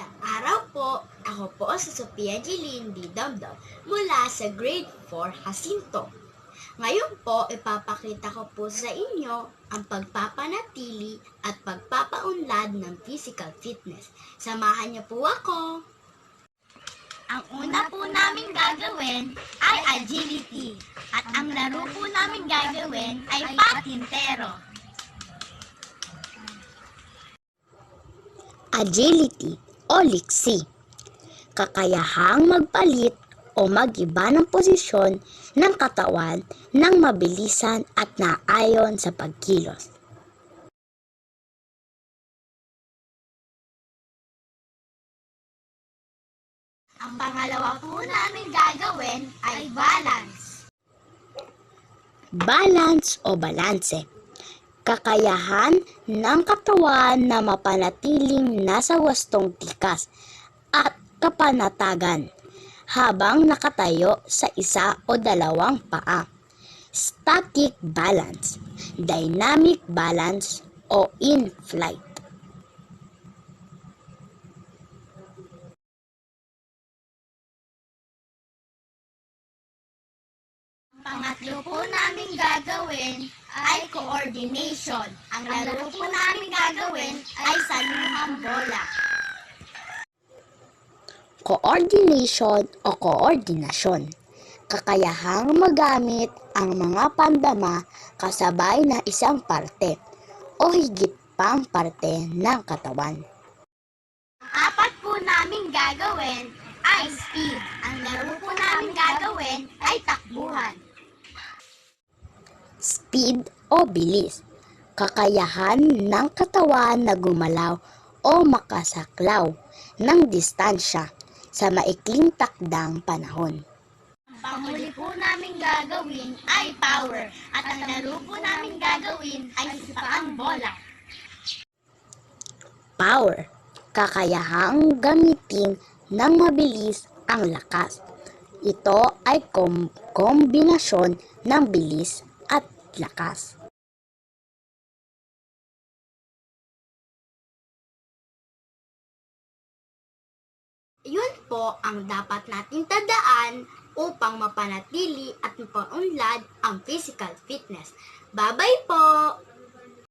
Magandang araw po. Ako po si Sophia Jeline D. Damdam mula sa Grade 4 Jacinto. Ngayon po, ipapakita ko po sa inyo ang pagpapanatili at pagpapaunlad ng physical fitness. Samahan niyo po ako. Ang una po namin gagawin ay agility. At ang laro po namin gagawin ay patintero. agility o liksi. Kakayahang magpalit o magiba ng posisyon ng katawan ng mabilisan at naayon sa pagkilos. Ang pangalawa po namin gagawin ay balance. Balance o balanse. Kakayahan ng katawan na mapanatiling nasa wastong tikas at kapanatagan habang nakatayo sa isa o dalawang paa. Static balance, dynamic balance o in-flight. Ang pangatlo po namin gagawin ay coordination. Ang laro po namin gagawin ay saluhang bola. Coordination o koordinasyon. Kakayahang magamit ang mga pandama kasabay na isang parte o higit pang parte ng katawan. Ang apat po namin gagawin ay speed. Ang laro po namin gagawin ay takbuhan. Speed o bilis. Kakayahan ng katawan na gumalaw o makasaklaw ng distansya sa maikling takdang panahon. Ang panghuli po namin gagawin ay power. At ang laro po namin gagawin ay sipaang bola. Power. Kakayahang gamitin ng mabilis ang lakas. Ito ay kom- kombinasyon ng bilis lakas. Yun po ang dapat nating tandaan upang mapanatili at mapaunlad ang physical fitness. Bye-bye po!